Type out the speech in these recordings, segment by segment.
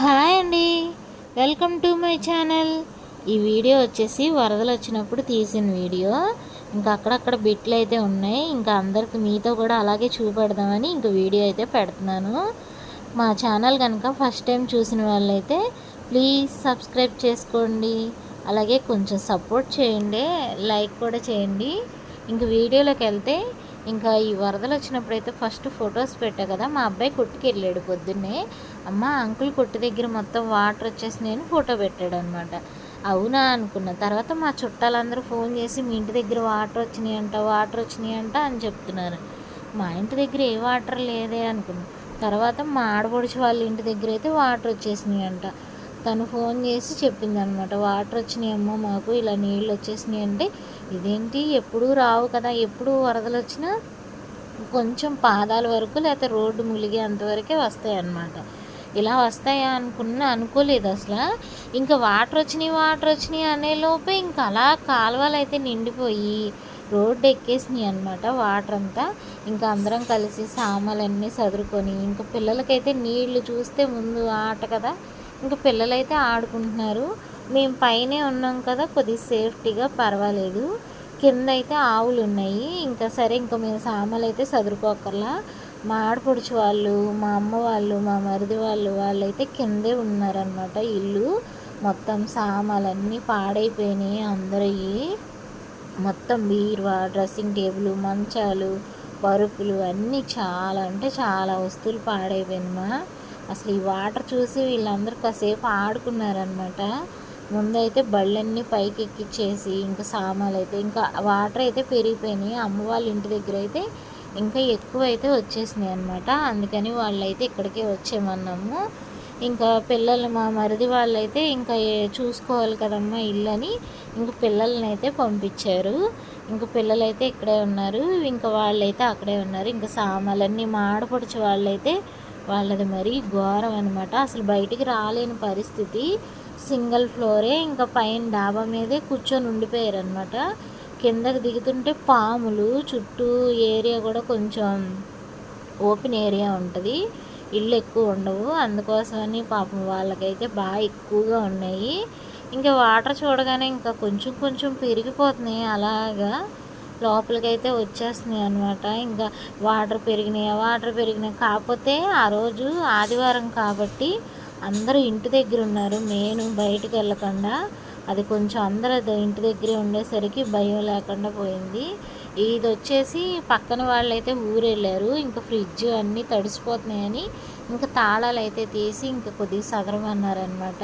Hi అండి. Welcome to my channel. ఈ video వచ్చేసి వరదలు వచ్చినప్పుడు తీసిన వీడియో. ఇంకా అక్కడక్కడ బిట్లు అయితే ఉన్నాయి. ఇంకా అందరికి మీతో కూడా అలాగే చూపెడదామని ఇంకా వీడియో అయితే పెడుతున్నాను. మా ఛానల్ కనుక ఫస్ట్ టైం చూసిన వాళ్ళైతే ప్లీజ్ సబ్స్క్రైబ్ చేసుకోండి. అలాగే కొంచెం సపోర్ట్ చేయండి. లైక్ కూడా చేయండి. ఇంక వీడియోలోకి వెళ్తే ఇంకా ఈ వరదలు వచ్చినప్పుడైతే ఫస్ట్ ఫొటోస్ పెట్టా కదా మా అబ్బాయి కొట్టుకు వెళ్ళాడు పొద్దున్నే. అమ్మ అంకుల్ కొట్టు దగ్గర మొత్తం వాటర్ వచ్చేసినాయని ఫోటో పెట్టాడు అనమాట అవునా అనుకున్న తర్వాత మా చుట్టాలందరూ ఫోన్ చేసి మీ ఇంటి దగ్గర వాటర్ వచ్చినాయంట వాటర్ వచ్చినాయంట అని చెప్తున్నారు. మా ఇంటి దగ్గర ఏ వాటర్ లేదే అనుకున్నాను తర్వాత మా ఆడపడుచు వాళ్ళ ఇంటి దగ్గర అయితే వాటర్ వచ్చేసినాయంట తను ఫోన్ చేసి చెప్పింది అనమాట వాటర్ వచ్చినాయి అమ్మ మాకు ఇలా నీళ్ళు వచ్చేసినాయి అంటే ఇదేంటి? ఎప్పుడూ రావు కదా ఎప్పుడు వరదలు వచ్చినా కొంచెం పాదాల వరకు లేకపోతే రోడ్డు ములిగే అంతవరకే వస్తాయి అన్నమాట ఇలా వస్తాయా? అనుకున్నా అనుకోలేదు అసలు. ఇంకా వాటర్ వచ్చినాయి వాటర్ వచ్చినాయి అనే లోపే ఇంకా అలా కాలువలు అయితే నిండిపోయి రోడ్డు ఎక్కేసినాయి అనమాట వాటర్ అంతా ఇంకా అందరం కలిసి సామాలన్నీ సదురుకొని ఇంకా పిల్లలకైతే నీళ్ళు చూస్తే ముందు ఆట కదా ఇంకా పిల్లలైతే ఆడుకుంటున్నారు. మేము పైనే ఉన్నాం కదా కొద్దిగా సేఫ్టీగా పర్వాలేదు. కింద అయితే ఆవులు ఉన్నాయి ఇంకా సరే ఇంకా మేము సామాన్లు అయితే సదురుకోకర్లా మా ఆడపడుచు వాళ్ళు మా అమ్మ వాళ్ళు మా మరిది వాళ్ళు వాళ్ళైతే కిందే ఉన్నారనమాట ఇల్లు. మొత్తం సామాన్లన్నీ పాడైపోయినాయి అందరివి మొత్తం బీరువా డ్రెస్సింగ్ టేబుల్ మంచాలు పరుపులు అన్నీ చాలా అంటే చాలా వస్తువులు పాడైపోయినమా అసలు ఈ వాటర్ చూసి వీళ్ళందరూ కాసేపు ఆడుకున్నారనమాట ముందైతే బళ్ళన్నీ పైకి ఎక్కిచ్చేసి ఇంకా సామాన్లు అయితే ఇంకా వాటర్ అయితే పెరిగిపోయినాయి. అమ్మ వాళ్ళ ఇంటి దగ్గర అయితే ఇంకా ఎక్కువ అయితే వచ్చేసినాయి అనమాట అందుకని వాళ్ళైతే ఇక్కడికే వచ్చేమన్నాము. ఇంకా పిల్లలు మా మరిది వాళ్ళైతే ఇంకా చూసుకోవాలి కదమ్మా ఇల్లు అని ఇంక పిల్లల్ని అయితే పంపించారు. ఇంక పిల్లలైతే ఇక్కడే ఉన్నారు. ఇంకా వాళ్ళైతే అక్కడే ఉన్నారు. ఇంకా సామాన్లన్నీ మా ఆడపడుచు వాళ్ళైతే వాళ్ళది మరీ ఘోరం అనమాట అసలు బయటికి రాలేని పరిస్థితి. సింగిల్ ఫ్లోరే ఇంకా పైన డాబా మీదే కూర్చొని ఉండిపోయారు అనమాట కిందకి దిగుతుంటే పాములు చుట్టూ ఏరియా కూడా కొంచెం ఓపెన్ ఏరియా ఉంటుంది. ఇల్లు ఎక్కువ ఉండవు. అందుకోసమని పాపం వాళ్ళకైతే బాగా ఎక్కువగా ఉన్నాయి. ఇంకా వాటర్ చూడగానే ఇంకా కొంచెం కొంచెం పెరిగిపోతున్నాయి అలాగా. లోపలికైతే వచ్చేస్తున్నాయి అనమాట ఇంకా వాటర్ పెరిగినాయి? వాటర్ పెరిగినాయి? కాకపోతే ఆ రోజు ఆదివారం కాబట్టి అందరూ ఇంటి దగ్గర ఉన్నారు. నేను బయటకు వెళ్ళకుండా అది కొంచెం అందరూ ఇంటి దగ్గరే ఉండేసరికి భయం లేకుండా పోయింది. ఇది వచ్చేసి పక్కన వాళ్ళైతే ఊరెళ్ళారు. ఇంకా ఫ్రిడ్జ్ అన్నీ తడిసిపోతున్నాయని ఇంకా తాళాలు అయితే తీసి ఇంకా కొద్దిగా సదరమన్నారనమాట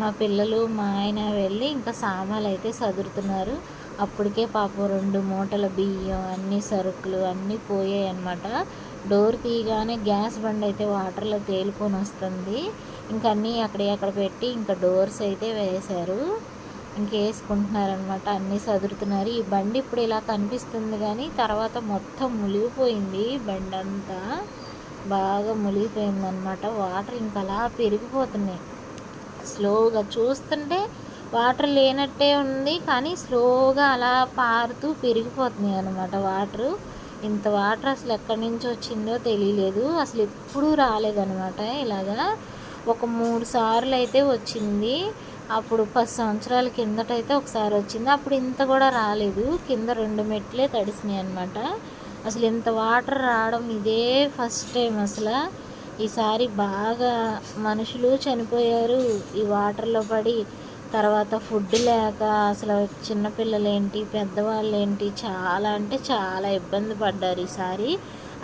మా పిల్లలు మా ఆయన వెళ్ళి ఇంకా సామాన్లు అయితే సదురుతున్నారు. అప్పటికే పాపం రెండు మూటల బియ్యం అన్ని సరుకులు అన్నీ పోయాయి అనమాట డోర్ తీయగానే గ్యాస్ బండ్ అయితే వాటర్లో తేలికొని వస్తుంది. ఇంకా అన్నీ అక్కడ అక్కడ పెట్టి ఇంకా డోర్స్ అయితే వేశారు. ఇంకేసుకుంటున్నారనమాట అన్నీ సదురుతున్నారు. ఈ బండి ఇప్పుడు ఇలా కనిపిస్తుంది కానీ తర్వాత మొత్తం మునిగిపోయింది బండి అంతా. బాగా మునిగిపోయిందనమాట వాటర్ ఇంకా అలా పెరిగిపోతున్నాయి. స్లోగా చూస్తుంటే వాటర్ లేనట్టే ఉంది కానీ స్లోగా అలా పారుతూ పెరిగిపోతున్నాయి అనమాట వాటరు. ఇంత వాటర్ అసలు ఎక్కడి నుంచి వచ్చిందో తెలియలేదు. అసలు ఎప్పుడూ రాలేదనమాట ఇలాగా. ఒక మూడు సార్లు అయితే వచ్చింది. అప్పుడు పది సంవత్సరాల కిందటైతే ఒకసారి వచ్చింది. అప్పుడు ఇంత కూడా రాలేదు. కింద రెండు మెట్లే తడిసినాయి అనమాట అసలు ఇంత వాటర్ రావడం ఇదే ఫస్ట్ టైం అసలు. ఈసారి బాగా మనుషులు చనిపోయారు. ఈ వాటర్లో పడి తర్వాత ఫుడ్ లేక అసలు చిన్నపిల్లలు ఏంటి పెద్దవాళ్ళు ఏంటి చాలా అంటే చాలా ఇబ్బంది పడ్డారు ఈసారి.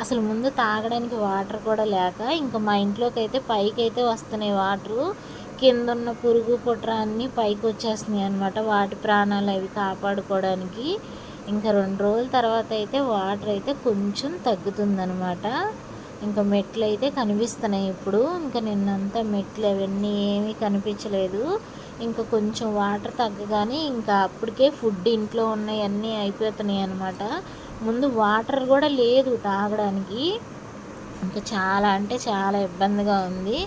అసలు ముందు తాగడానికి వాటర్ కూడా లేక ఇంకా మా ఇంట్లోకి అయితే పైకి అయితే వస్తున్నాయి వాటరు. కింద ఉన్న పురుగు పుట్ర అన్నీ పైకి వచ్చేస్తున్నాయి అనమాట వాటి ప్రాణాలు అవి కాపాడుకోవడానికి. ఇంకా రెండు రోజుల తర్వాత అయితే వాటర్ అయితే కొంచెం తగ్గుతుందనమాట ఇంకా మెట్లు అయితే కనిపిస్తున్నాయి ఇప్పుడు. ఇంకా నిన్నంతా మెట్లు అవన్నీ ఏమీ కనిపించలేదు. ఇంకా కొంచెం వాటర్ తగ్గగానే ఇంకా అప్పటికే ఫుడ్ ఇంట్లో ఉన్నాయి అన్నీ అయిపోతున్నాయి అనమాట ముందు వాటర్ కూడా లేదు తాగడానికి. ఇంకా చాలా అంటే చాలా ఇబ్బందిగా ఉంది.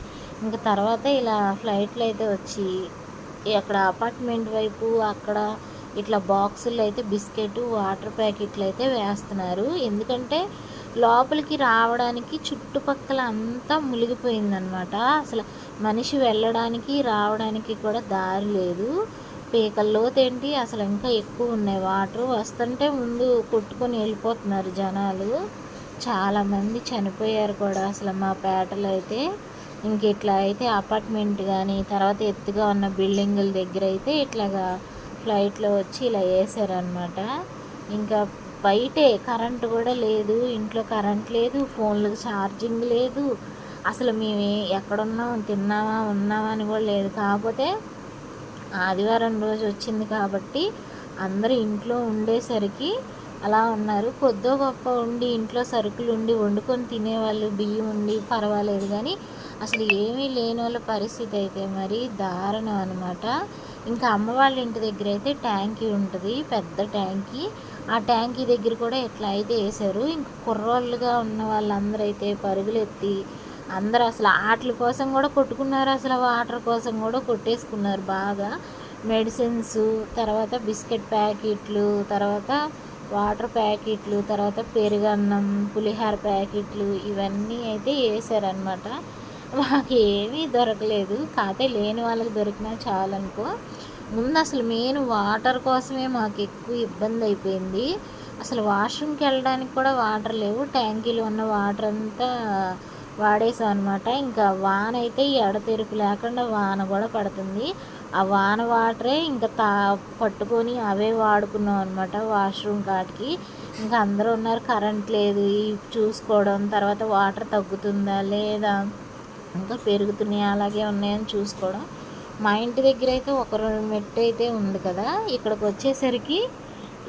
ఇంకా తర్వాత ఇలా ఫ్లైట్లు అయితే వచ్చి అక్కడ అపార్ట్మెంట్ వైపు అక్కడ ఇట్లా బాక్సుల్లో అయితే బిస్కెట్ వాటర్ ప్యాకెట్లు అయితే వేస్తున్నారు. ఎందుకంటే లోపలికి రావడానికి చుట్టుపక్కల అంతా మునిగిపోయిందనమాట అసలు మనిషి వెళ్ళడానికి రావడానికి కూడా దారి లేదు. పీకల్లోతేంటి అసలు ఇంకా ఎక్కువ ఉన్నాయి. వాటర్ వస్తుంటే ముందు కొట్టుకొని వెళ్ళిపోతున్నారు జనాలు. చాలామంది చనిపోయారు కూడా అసలు మా పేటలో అయితే. ఇంక ఇట్లా అయితే అపార్ట్మెంట్ కానీ తర్వాత ఎత్తుగా ఉన్న బిల్డింగుల దగ్గర అయితే ఇట్లాగా ఫ్లైట్లో వచ్చి ఇలా వేసారనమాట ఇంకా బయటే కరెంటు కూడా లేదు. ఇంట్లో కరెంట్ లేదు. ఫోన్లకు ఛార్జింగ్ లేదు. అసలు మేము ఎక్కడున్నాం తిన్నామా ఉన్నామా అని కూడా లేదు. కాకపోతే ఆదివారం రోజు వచ్చింది కాబట్టి అందరూ ఇంట్లో ఉండేసరికి అలా ఉన్నారు. కొద్దో గొప్ప ఉండి ఇంట్లో సరుకులు ఉండి వండుకొని తినేవాళ్ళు బియ్యం ఉండి పర్వాలేదు కానీ అసలు ఏమీ లేని వాళ్ళ పరిస్థితి అయితే మరి దారుణం అనమాట ఇంకా అమ్మ వాళ్ళ ఇంటి దగ్గర అయితే ట్యాంకీ ఉంటుంది పెద్ద ట్యాంకీ. ఆ ట్యాంకీ దగ్గర కూడా ఎట్లా అయితే వేశారు ఇంక కుర్రోళ్ళుగా ఉన్న వాళ్ళందరూ అయితే పరుగులు ఎత్తి అందరూ అసలు ఆటల కోసం కూడా కొట్టుకున్నారు అసలు వాటర్ కోసం కూడా కొట్టేసుకున్నారు బాగా. మెడిసిన్స్ తర్వాత బిస్కెట్ ప్యాకెట్లు తర్వాత వాటర్ ప్యాకెట్లు తర్వాత పెరుగన్నం పులిహార ప్యాకెట్లు ఇవన్నీ అయితే వేసారనమాట మాకు ఏమీ దొరకలేదు. కాకపోతే లేని వాళ్ళకి దొరికినా చాలనుకో. ముందు అసలు మెయిన్ వాటర్ కోసమే మాకు ఎక్కువ ఇబ్బంది అయిపోయింది. అసలు వాష్రూమ్కి వెళ్ళడానికి కూడా వాటర్ లేవు. ట్యాంకీలో ఉన్న వాటర్ అంతా వాడేసాం అనమాట ఇంకా వాన అయితే ఎడతెరుపు లేకుండా వాన కూడా పడుతుంది. ఆ వాన వాటరే ఇంకా తా పట్టుకొని అవే వాడుకున్నాం అనమాట వాష్రూమ్ కాటికి. ఇంకా అందరూ ఉన్నారు కరెంట్ లేదు చూసుకోవడం తర్వాత వాటర్ తగ్గుతుందా లేదా ఇంకా పెరుగుతున్నాయి అలాగే ఉన్నాయని చూసుకోవడం. మా ఇంటి దగ్గర అయితే ఒక రెండు మెట్టు అయితే ఉంది కదా ఇక్కడికి వచ్చేసరికి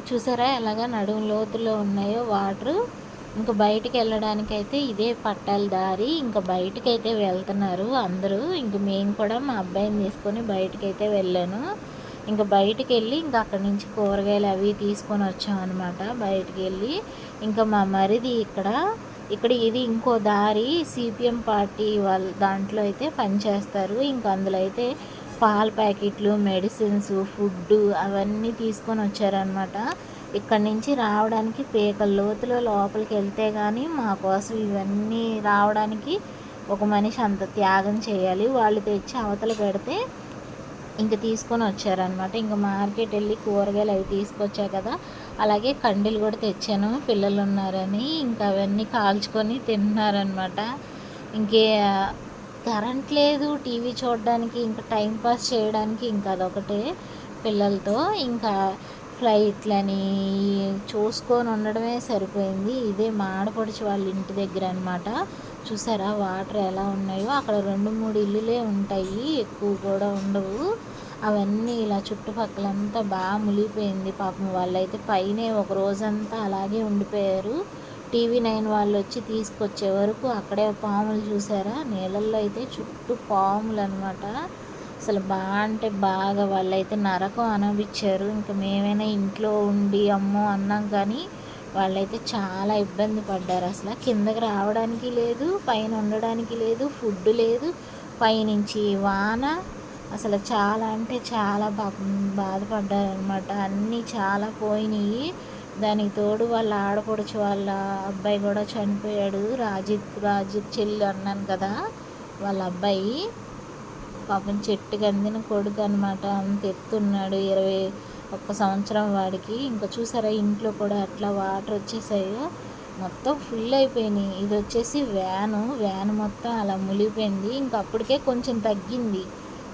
చూసారా ఎలాగా నడుము లోతులో ఉన్నాయో వాటరు. ఇంకా బయటికి వెళ్ళడానికి అయితే ఇదే పట్టాల దారి. ఇంకా బయటికి అయితే వెళ్తున్నారు అందరూ. ఇంక మేము కూడా మా అబ్బాయిని తీసుకొని బయటకి అయితే వెళ్ళాను. ఇంకా బయటికి వెళ్ళి ఇంకా అక్కడి నుంచి కూరగాయలు అవి తీసుకొని వచ్చాం అనమాట బయటికి వెళ్ళి ఇంకా మా మరిది ఇక్కడ ఇక్కడ ఇది ఇంకో దారి. సిపిఎం పార్టీ వాళ్ళ దాంట్లో అయితే పనిచేస్తారు ఇంకా అందులో అయితే పాల ప్యాకెట్లు మెడిసిన్స్ ఫుడ్ అవన్నీ తీసుకొని వచ్చారనమాట ఇక్కడి నుంచి రావడానికి పేకల లోతులో లోపలికి వెళ్తే కానీ మా కోసం ఇవన్నీ రావడానికి ఒక మనిషి అంత త్యాగం చేయాలి. వాళ్ళు తెచ్చి అవతల పెడితే ఇంక తీసుకొని వచ్చారనమాట ఇంకా మార్కెట్ వెళ్ళి కూరగాయలు అవి తీసుకొచ్చా కదా. అలాగే కండీలు కూడా తెచ్చాను. పిల్లలు ఉన్నారని ఇంకా అవన్నీ కాల్చుకొని తిన్నారనమాట ఇంకే కరెంట్ లేదు. టీవీ చూడడానికి ఇంకా టైంపాస్ చేయడానికి ఇంకా అదొకటే పిల్లలతో. ఇంకా ఫ్లైట్లని చూసుకొని ఉండడమే సరిపోయింది. ఇదే మాడపడిచి వాళ్ళ ఇంటి దగ్గర అనమాట చూసారా? వాటర్ ఎలా ఉన్నాయో. అక్కడ రెండు మూడు ఇల్లులే ఉంటాయి. ఎక్కువ కూడా ఉండవు. అవన్నీ ఇలా చుట్టుపక్కలంతా బాగా మునిగిపోయింది పాపం. వాళ్ళైతే పైనే ఒక రోజంతా అలాగే ఉండిపోయారు. టీవీ నైన్ వాళ్ళు వచ్చి తీసుకొచ్చే వరకు అక్కడే పాములు చూసారా? నీళ్ళల్లో అయితే చుట్టూ పాములు అనమాట అసలు బాగా అంటే బాగా వాళ్ళైతే నరకం అనిపించారు ఇంకా మేమైనా ఇంట్లో ఉండి అమ్మో అన్నాం కానీ వాళ్ళైతే చాలా ఇబ్బంది పడ్డారు. అసలు కిందకి రావడానికి లేదు పైన ఉండడానికి లేదు ఫుడ్ లేదు పైనుంచి వాన. అసలు చాలా అంటే చాలా బా బాధపడ్డారనమాట అన్నీ చాలా పోయినాయి. దానికి తోడు వాళ్ళ ఆడపడుచు వాళ్ళ అబ్బాయి కూడా చనిపోయాడు. రాజిత్ రాజిత్ చెల్లి అన్నాను కదా వాళ్ళ అబ్బాయి. పాపం చెట్టుకి అందిన కొడుకు అనమాట అంత ఎత్తున్నాడు ఇరవై ఒక్క సంవత్సరం వాడికి. ఇంకా చూసారా ఇంట్లో కూడా అట్లా వాటర్ వచ్చేసాయో. మొత్తం ఫుల్ అయిపోయినాయి. ఇది వచ్చేసి వ్యాను. వ్యాన్ మొత్తం అలా మునిగిపోయింది. ఇంకా అప్పటికే కొంచెం తగ్గింది.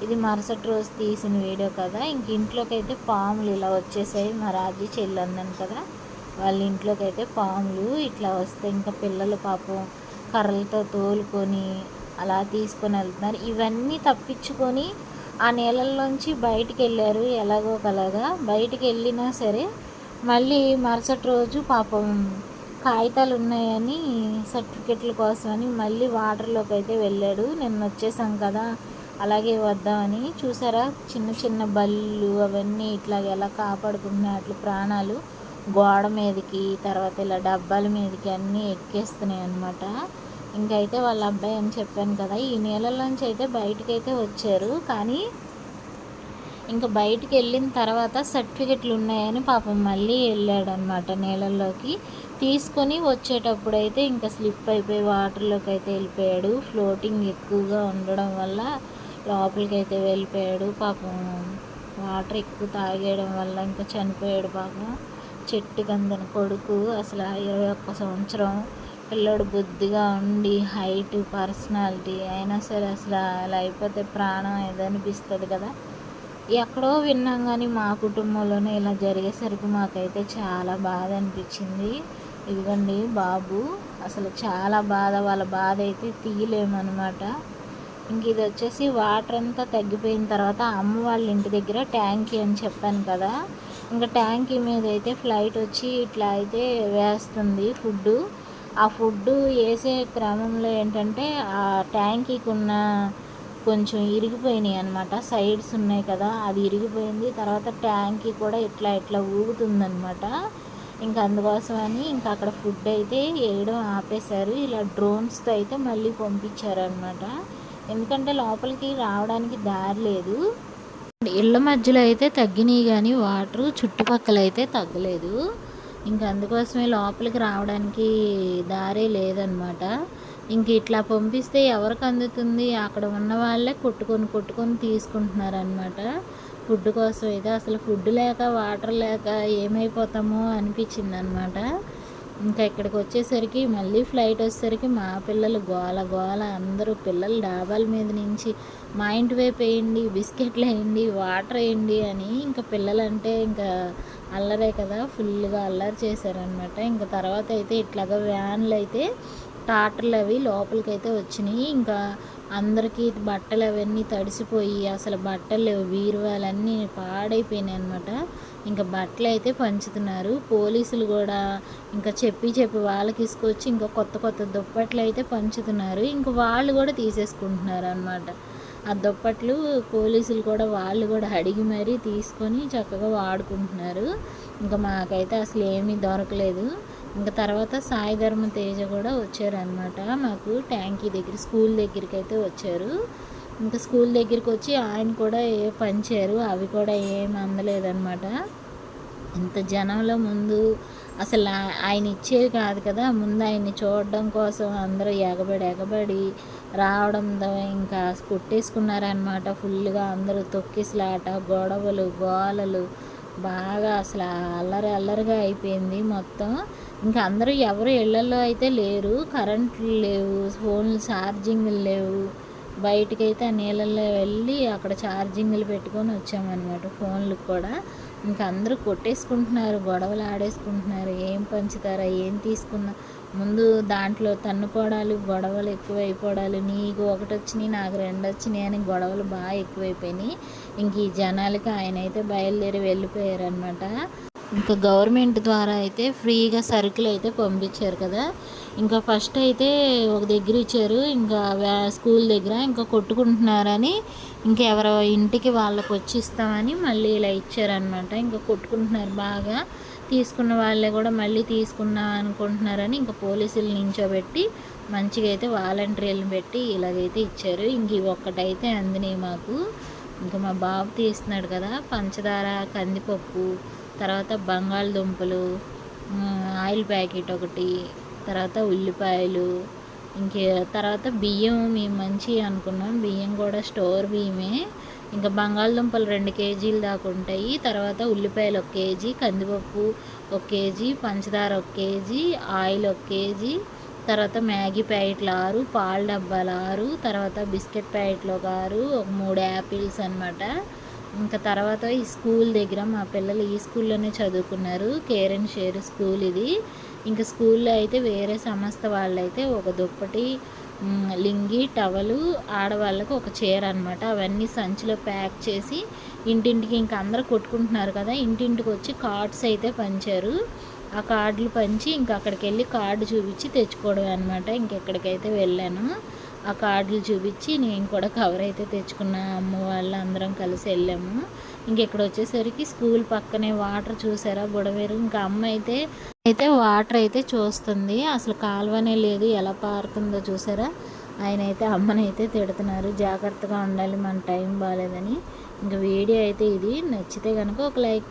ఇది మరుసటి రోజు తీసిన వీడియో కదా. ఇంక ఇంట్లోకి అయితే పాములు ఇలా వచ్చేసాయి. మా రాజీ చెల్లి అన్నాను కదా వాళ్ళ ఇంట్లోకి అయితే పాములు ఇట్లా వస్తే ఇంకా పిల్లలు పాపం కర్రలతో తోలుకొని అలా తీసుకొని వెళ్తున్నారు. ఇవన్నీ తప్పించుకొని ఆ నీళ్ళల్లోంచి బయటికి వెళ్ళారు ఎలాగో కలాగా బయటికి వెళ్ళినా సరే మళ్ళీ మరుసటి రోజు పాపం కాగితాలు ఉన్నాయని సర్టిఫికెట్ల కోసమని మళ్ళీ వాటర్లోకి అయితే వెళ్ళాడు. నిన్న వచ్చేసాం కదా అలాగే వద్దామని. చూసారా? చిన్న చిన్న బళ్ళు అవన్నీ ఇట్లా ఎలా కాపాడుకుంటున్నాయి. అట్లా ప్రాణాలు గోడ మీదకి తర్వాత ఇలా డబ్బాల మీదకి అన్నీ ఎక్కేస్తున్నాయి అన్నమాట ఇంకైతే వాళ్ళ అబ్బాయి అని చెప్పాను కదా ఈ నీళ్ళలోంచి అయితే బయటకు అయితే వచ్చారు. కానీ ఇంకా బయటికి వెళ్ళిన తర్వాత సర్టిఫికెట్లు ఉన్నాయని పాపం మళ్ళీ వెళ్ళాడనమాట నీళ్ళల్లోకి తీసుకొని వచ్చేటప్పుడు అయితే ఇంకా స్లిప్ అయిపోయి వాటర్లోకి అయితే వెళ్ళిపోయాడు. ఫ్లోటింగ్ ఎక్కువగా ఉండడం వల్ల లోపలికి అయితే వెళ్ళిపోయాడు. పాపం వాటర్ ఎక్కువ తాగేయడం వల్ల ఇంకా చనిపోయాడు పాపం. చెట్టు కందని కొడుకు అసలు ఇరవై ఒక్క సంవత్సరం. పిల్లడు బుద్ధిగా ఉండి హైట్ పర్సనాలిటీ అయినా సరే అసలు అలా అయిపోతే ప్రాణం ఏదనిపిస్తుంది కదా. ఎక్కడో విన్నాం కానీ మా కుటుంబంలోనే ఇలా జరిగేసరికి మాకైతే చాలా బాధ అనిపించింది. ఇదిగోండి బాబు అసలు చాలా బాధ వాళ్ళ బాధ అయితే తీయలేమన్నమాట. ఇంక ఇది వచ్చేసి వాటర్ అంతా తగ్గిపోయిన తర్వాత అమ్మ వాళ్ళ ఇంటి దగ్గర ట్యాంకీ అని చెప్పాను కదా. ఇంకా ట్యాంకీ మీద అయితే ఫ్లైట్ వచ్చి ఇట్లా అయితే వేస్తుంది ఫుడ్డు. ఆ ఫుడ్ వేసే క్రమంలో ఏంటంటే ఆ ట్యాంకీకి ఉన్న కొంచెం ఇరిగిపోయినాయి అనమాట సైడ్స్ ఉన్నాయి కదా అది ఇరిగిపోయింది. తర్వాత ట్యాంకీ కూడా ఇట్లా ఇట్లా ఊగుతుందనమాట ఇంకా అందుకోసమని ఇంకా అక్కడ ఫుడ్ అయితే వేయడం ఆపేశారు. ఇలా డ్రోన్స్తో అయితే మళ్ళీ పంపించారనమాట ఎందుకంటే లోపలికి రావడానికి దారి లేదు. ఇళ్ళ మధ్యలో అయితే తగ్గినాయి కానీ వాటర్ చుట్టుపక్కల అయితే తగ్గలేదు. ఇంక అందుకోసమే లోపలికి రావడానికి దారే లేదనమాట. ఇంక ఇట్లా పంపిస్తే ఎవరికి అందుతుంది? అక్కడ ఉన్న వాళ్ళే కొట్టుకొని కొట్టుకొని తీసుకుంటున్నారనమాట. ఫుడ్ కోసం అయితే అసలు ఫుడ్ లేక వాటర్ లేక ఏమైపోతామో అనిపించింది అనమాట ఇంకా ఇక్కడికి వచ్చేసరికి మళ్ళీ ఫ్లైట్ వచ్చేసరికి మా పిల్లలు గోల గోల అందరూ పిల్లలు డాబాల మీద నుంచి మా ఇంటి వైపు వేయండి బిస్కెట్లు వేయండి వాటర్ వేయండి అని ఇంకా పిల్లలంటే ఇంకా అల్లరే కదా ఫుల్గా అల్లరి చేశారనమాట ఇంకా తర్వాత అయితే ఇట్లాగా వ్యాన్లు అయితే టాటర్లు అవి లోపలికైతే వచ్చినాయి. ఇంకా అందరికీ బట్టలు అవన్నీ తడిసిపోయి అసలు బట్టలు లేవు బీరువాలన్నీ పాడైపోయినాయి అనమాట ఇంకా బట్టలు అయితే పంచుతున్నారు. పోలీసులు కూడా ఇంకా చెప్పి చెప్పి వాళ్ళకి తీసుకొచ్చి ఇంకా కొత్త కొత్త దుప్పట్లు అయితే పంచుతున్నారు. ఇంకా వాళ్ళు కూడా తీసేసుకుంటున్నారు అనమాట ఆ దుప్పట్లు పోలీసులు కూడా వాళ్ళు కూడా అడిగి మరీ తీసుకొని చక్కగా వాడుకుంటున్నారు. ఇంకా మాకైతే అసలు ఏమీ దొరకలేదు. ఇంకా తర్వాత సాయి ధర్మ తేజ కూడా వచ్చారనమాట మాకు ట్యాంకీ దగ్గర స్కూల్ దగ్గరికి అయితే వచ్చారు. ఇంకా స్కూల్ దగ్గరికి వచ్చి ఆయన కూడా ఏ పంచారు అవి కూడా ఏం అందలేదన్నమాట. ఇంత జనంలో ముందు అసలు ఆయన ఇచ్చేవి కాదు కదా ముందు ఆయన్ని చూడడం కోసం అందరూ ఎగబడి ఎగబడి రావడంతో ఇంకా కొట్టేసుకున్నారనమాట ఫుల్గా అందరూ తొక్కిసలాట గొడవలు గోలలు బాగా అసలు అల్లరి అల్లరిగా అయిపోయింది మొత్తం. ఇంకా అందరూ ఎవరు ఇళ్ళలో అయితే లేరు. కరెంట్లు లేవు ఫోన్లు ఛార్జింగ్లు లేవు. బయటకైతే ఆ నీళ్ళల్లో వెళ్ళి అక్కడ ఛార్జింగ్లు పెట్టుకొని వచ్చామన్నమాట ఫోన్లకు కూడా. ఇంకా అందరూ కొట్టేసుకుంటున్నారు గొడవలు ఆడేసుకుంటున్నారు. ఏం పంచుతారా ఏం తీసుకున్నా ముందు దాంట్లో తన్నుకోవడాలు గొడవలు ఎక్కువైపోవడాలు నీకు ఒకటి వచ్చినాయి నాకు రెండు వచ్చినాయి అని గొడవలు బాగా ఎక్కువైపోయినాయి. ఇంక ఈ జనాలకి ఆయన అయితే బయలుదేరి వెళ్ళిపోయారనమాట ఇంకా గవర్నమెంట్ ద్వారా అయితే ఫ్రీగా సరుకులు అయితే పంపించారు కదా. ఇంకా ఫస్ట్ అయితే ఒక దగ్గర ఇచ్చారు ఇంకా స్కూల్ దగ్గర ఇంకా కొట్టుకుంటున్నారని ఇంకా ఎవరో ఇంటికి వాళ్ళకి వచ్చి ఇస్తామని మళ్ళీ ఇలా ఇచ్చారనమాట ఇంకా కొట్టుకుంటున్నారు బాగా. తీసుకున్న వాళ్ళే కూడా మళ్ళీ తీసుకున్నా అనుకుంటున్నారని ఇంకా పోలీసులు నించోబెట్టి మంచిగా అయితే వాలంటీర్లను పెట్టి ఇలాగైతే ఇచ్చారు. ఇంక ఒక్కటైతే అందినాయి మాకు. ఇంకా మా బాబు తీస్తున్నాడు కదా పంచదార కందిపప్పు తర్వాత బంగాళదుంపలు ఆయిల్ ప్యాకెట్ ఒకటి తర్వాత ఉల్లిపాయలు ఇంకే తర్వాత బియ్యం మేము మంచి అనుకున్నాం. బియ్యం కూడా స్టోర్ బియ్యమే. ఇంకా బంగాళదుంపలు రెండు కేజీలు దాకా ఉంటాయి. తర్వాత ఉల్లిపాయలు ఒక కేజీ కందిపప్పు ఒక కేజీ పంచదార ఒక కేజీ ఆయిల్ ఒక కేజీ తర్వాత మ్యాగీ ప్యాకెట్లు ఆరు పాల డబ్బాలు ఆరు తర్వాత బిస్కెట్ ప్యాకెట్లు ఒక ఆరు ఒక మూడు యాపిల్స్ అనమాట ఇంకా తర్వాత ఈ స్కూల్ దగ్గర మా పిల్లలు ఈ స్కూల్లోనే చదువుకున్నారు. కేర్ అండ్ షేర్ స్కూల్ ఇది. ఇంకా స్కూల్లో అయితే వేరే సంస్థ వాళ్ళైతే ఒక దుప్పటి లింగి టవలు ఆడవాళ్ళకు ఒక చీర అనమాట అవన్నీ సంచిలో ప్యాక్ చేసి ఇంటింటికి ఇంకా అందరూ కొట్టుకుంటున్నారు కదా. ఇంటింటికి వచ్చి కార్డ్స్ అయితే పంచారు. ఆ కార్డులు పంచి ఇంకా అక్కడికి వెళ్ళి కార్డు చూపించి తెచ్చుకోవడం అనమాట ఇంకెక్కడికైతే వెళ్ళాను ఆ కార్డులు చూపించి నేను కూడా కవర్ అయితే తెచ్చుకున్నా అమ్మ వాళ్ళు అందరం కలిసి వెళ్ళాము. ఇంకెక్కడ వచ్చేసరికి స్కూల్ పక్కనే వాటర్ చూసారా బుడవేరు? ఇంకా అమ్మ అయితే అయితే వాటర్ అయితే చూస్తుంది. అసలు కాలువనే లేదు. ఎలా పారుతుందో చూసారా? ఆయన అయితే అమ్మనైతే తిడుతున్నారు. జాగ్రత్తగా ఉండాలి మన టైం బాగాలేదని ఇంకా వీడియో అయితే ఇది. నచ్చితే కనుక ఒక లైక్